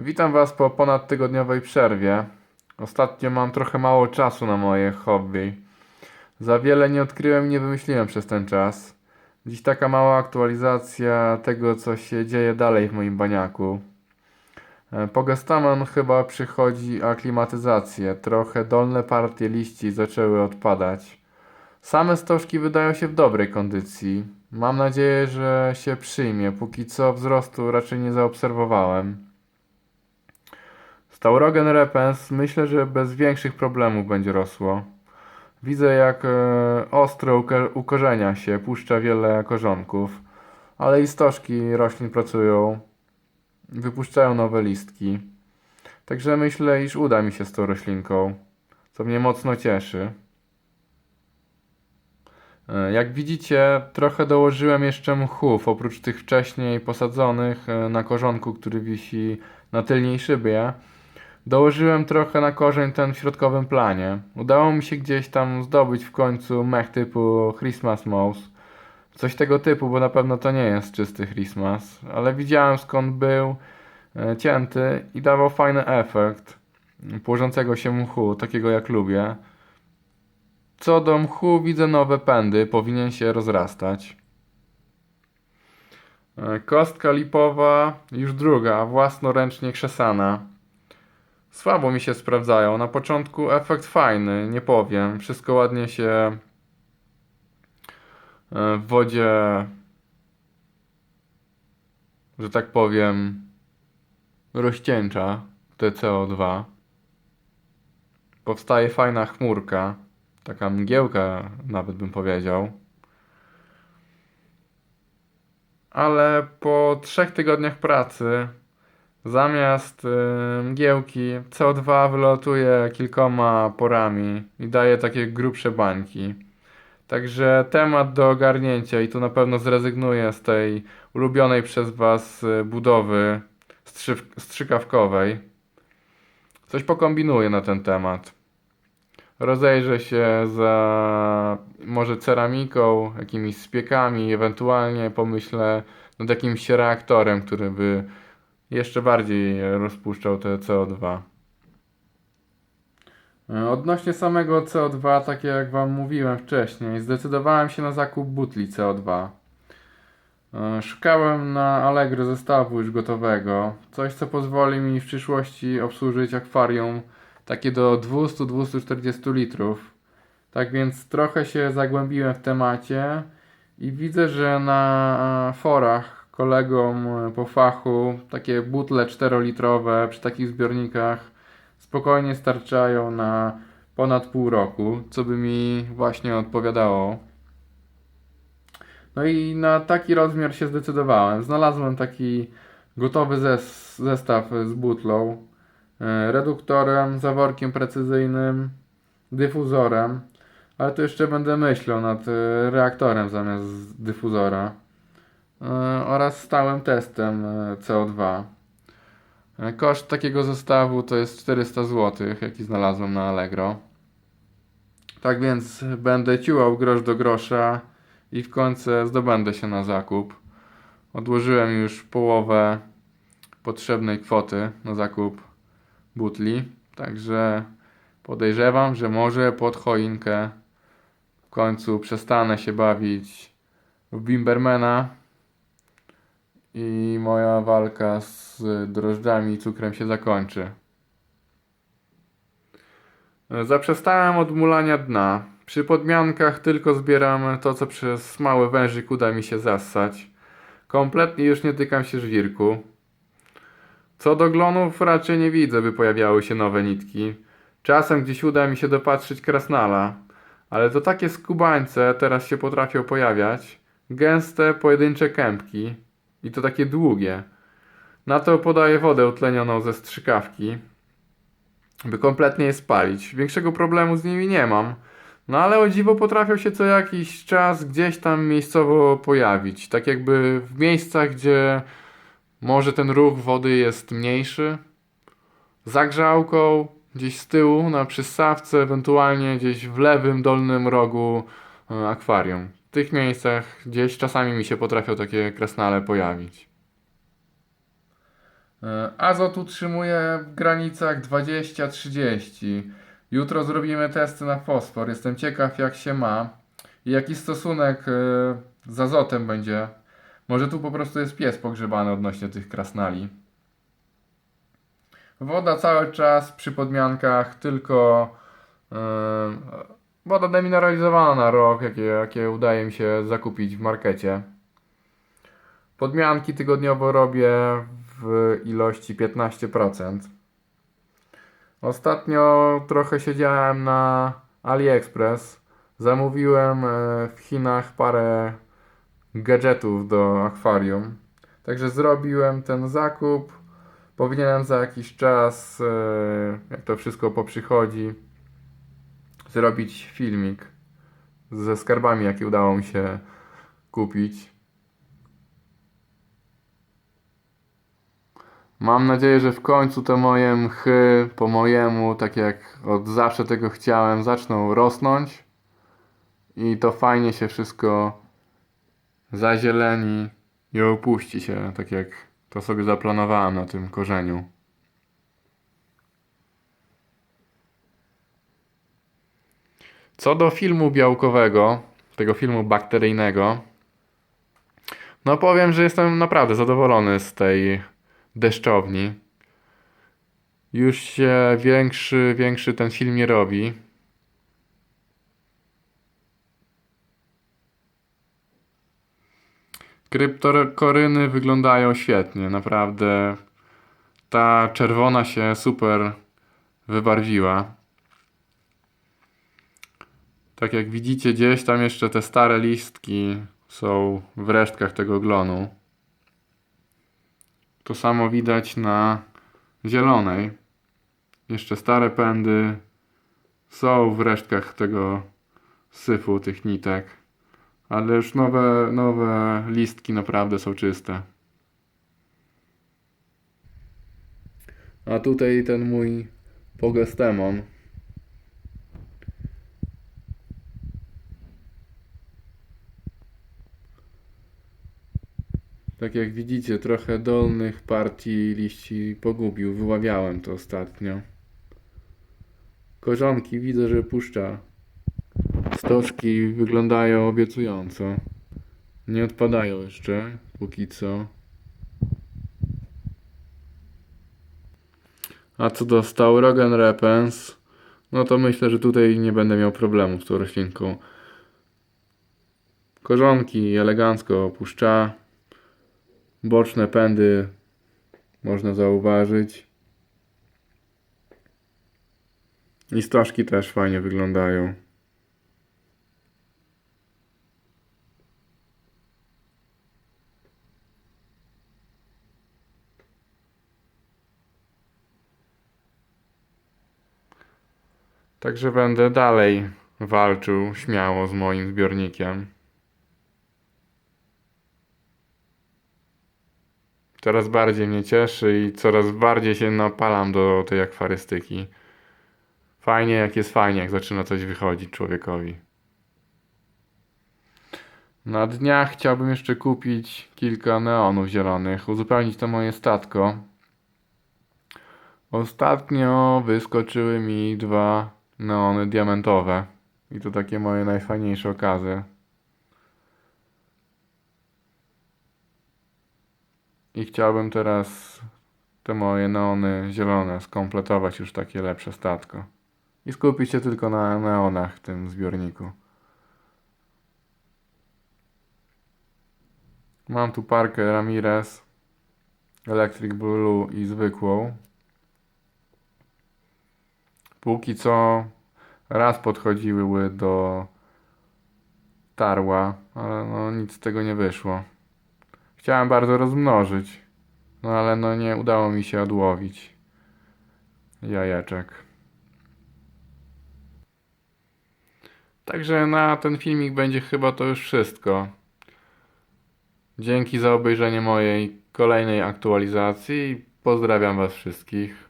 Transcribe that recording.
Witam Was po ponadtygodniowej przerwie. Ostatnio mam trochę mało czasu na moje hobby. Za wiele nie odkryłem i nie wymyśliłem przez ten czas. Dziś taka mała aktualizacja tego, co się dzieje dalej w moim baniaku. E, Po Gestaman chyba przychodzi aklimatyzację. Trochę dolne partie liści zaczęły odpadać. Same stożki wydają się w dobrej kondycji. Mam nadzieję, że się przyjmie. Póki co wzrostu raczej nie zaobserwowałem. Staurogen repens myślę, że bez większych problemów będzie rosło. Widzę jak e, ostro uko- ukorzenia się, puszcza wiele korzonków, ale i stożki roślin pracują, wypuszczają nowe listki. Także myślę, iż uda mi się z tą roślinką, co mnie mocno cieszy. E, Jak widzicie, trochę dołożyłem jeszcze mchów, oprócz tych wcześniej posadzonych e, na korzonku, który wisi na tylniej szybie. Dołożyłem trochę na korzeń ten w środkowym planie. Udało mi się gdzieś tam zdobyć w końcu mech typu Christmas Mouse. Coś tego typu, bo na pewno to nie jest czysty Christmas, ale widziałem skąd był e, cięty i dawał fajny efekt płożącego się mchu, takiego jak lubię. Co do mchu, widzę nowe pędy, powinien się rozrastać. E, Kostka lipowa, już druga, własnoręcznie krzesana. Słabo mi się sprawdzają. Na początku efekt fajny, nie powiem. Wszystko ładnie się e, w wodzie, że tak powiem, rozcieńcza te CO2. Powstaje fajna chmurka, taka mgiełka nawet bym powiedział. Ale po trzech tygodniach pracy Zamiast y, mgiełki CO2 wylatuje kilkoma porami i daje takie grubsze bańki. Także temat do ogarnięcia i tu na pewno zrezygnuję z tej ulubionej przez Was y, budowy strzykawkowej. Coś pokombinuję na ten temat. Rozejrzę się za może ceramiką, jakimiś spiekami, ewentualnie pomyślę nad jakimś reaktorem, który by jeszcze bardziej rozpuszczał te CO2. E, Odnośnie samego CO2, tak jak Wam mówiłem wcześniej, zdecydowałem się na zakup butli CO2. E, Szukałem na Allegro zestawu już gotowego, coś co pozwoli mi w przyszłości obsłużyć akwarium takie do 200-240 litrów. Tak więc trochę się zagłębiłem w temacie i widzę, że na e, forach kolegom e, po fachu takie butle 4-litrowe przy takich zbiornikach spokojnie starczają na ponad pół roku, co by mi właśnie odpowiadało. No i na taki rozmiar się zdecydowałem. Znalazłem taki gotowy zes- zestaw z butlą, e, reduktorem, zaworkiem precyzyjnym, dyfuzorem, ale tu jeszcze będę myślał nad e, reaktorem zamiast dyfuzora oraz stałym testem e, CO2. E, Koszt takiego zestawu to jest 400 zł, jaki znalazłem na Allegro. Tak więc będę ciułał grosz do grosza i w końcu zdobędę się na zakup. Odłożyłem już połowę potrzebnej kwoty na zakup butli, także podejrzewam, że może pod choinkę w końcu przestanę się bawić w Bimbermana i moja walka z drożdżami i cukrem się zakończy. Zaprzestałem od mulania dna. Przy podmiankach tylko zbieram to, co przez mały wężyk uda mi się zassać. Kompletnie już nie tykam się żwirku. Co do glonów raczej nie widzę, by pojawiały się nowe nitki. Czasem gdzieś uda mi się dopatrzyć krasnala, ale to takie skubańce teraz się potrafią pojawiać. Gęste, pojedyncze kępki i to takie długie. Na to podaję wodę utlenioną ze strzykawki, by kompletnie je spalić. Większego problemu z nimi nie mam. No ale o dziwo potrafią się co jakiś czas gdzieś tam miejscowo pojawić. Tak jakby w miejscach, gdzie może ten ruch wody jest mniejszy. Za grzałką, gdzieś z tyłu na przyssawce, ewentualnie gdzieś w lewym dolnym rogu e, akwarium. Tych miejscach gdzieś czasami mi się potrafią takie krasnale pojawić. E, Azot utrzymuje w granicach 20-30. Jutro zrobimy testy na fosfor. Jestem ciekaw, jak się ma i jaki stosunek e, z azotem będzie. Może tu po prostu jest pies pogrzebany odnośnie tych krasnali. Woda cały czas przy podmiankach, tylko e, woda demineralizowana na rok, jakie, jakie udaje mi się zakupić w markecie. Podmianki tygodniowo robię w ilości 15%. Ostatnio trochę siedziałem na AliExpress. Zamówiłem e, w Chinach parę gadżetów do akwarium. Także zrobiłem ten zakup. Powinienem za jakiś czas, e, jak to wszystko poprzychodzi, zrobić filmik ze skarbami, jakie udało mi się kupić. Mam nadzieję, że w końcu te moje mchy po mojemu, tak jak od zawsze tego chciałem, zaczną rosnąć i to fajnie się wszystko zazieleni i opuści się, tak jak to sobie zaplanowałem na tym korzeniu. Co do filmu białkowego, tego filmu bakteryjnego, no powiem, że jestem naprawdę zadowolony z tej deszczowni. Już się większy, większy ten film nie robi. Kryptokoryny wyglądają świetnie, naprawdę. Ta czerwona się super wybarwiła. Tak jak widzicie, gdzieś tam jeszcze te stare listki są w resztkach tego glonu. To samo widać na zielonej. Jeszcze stare pędy są w resztkach tego syfu, tych nitek. Ale już nowe, nowe listki naprawdę są czyste. A tutaj ten mój pogestemon. Tak jak widzicie, trochę dolnych partii liści pogubił. Wyławiałem to ostatnio. Korzonki widzę, że puszcza. Stożki wyglądają obiecująco. Nie odpadają jeszcze, póki co. A co do Staurogen repens, no to myślę, że tutaj nie będę miał problemu z tą roślinką. Korzonki elegancko opuszcza. Boczne pędy można zauważyć. I stożki też fajnie wyglądają. Także będę dalej walczył śmiało z moim zbiornikiem. Coraz bardziej mnie cieszy i coraz bardziej się napalam do tej akwarystyki. Fajnie, jak jest fajnie, jak zaczyna coś wychodzić człowiekowi. Na dniach chciałbym jeszcze kupić kilka neonów zielonych, uzupełnić to moje statko. Ostatnio wyskoczyły mi dwa neony diamentowe. I to takie moje najfajniejsze okazy. I chciałbym teraz te moje neony zielone skompletować już takie lepsze statko. I skupić się tylko na neonach w tym zbiorniku. Mam tu parkę Ramirez, Electric Blue i zwykłą. Póki co raz podchodziły do tarła, ale no nic z tego nie wyszło. Chciałem bardzo rozmnożyć, no ale no nie udało mi się odłowić jajeczek. Także na ten filmik będzie chyba to już wszystko. Dzięki za obejrzenie mojej kolejnej aktualizacji pozdrawiam Was wszystkich.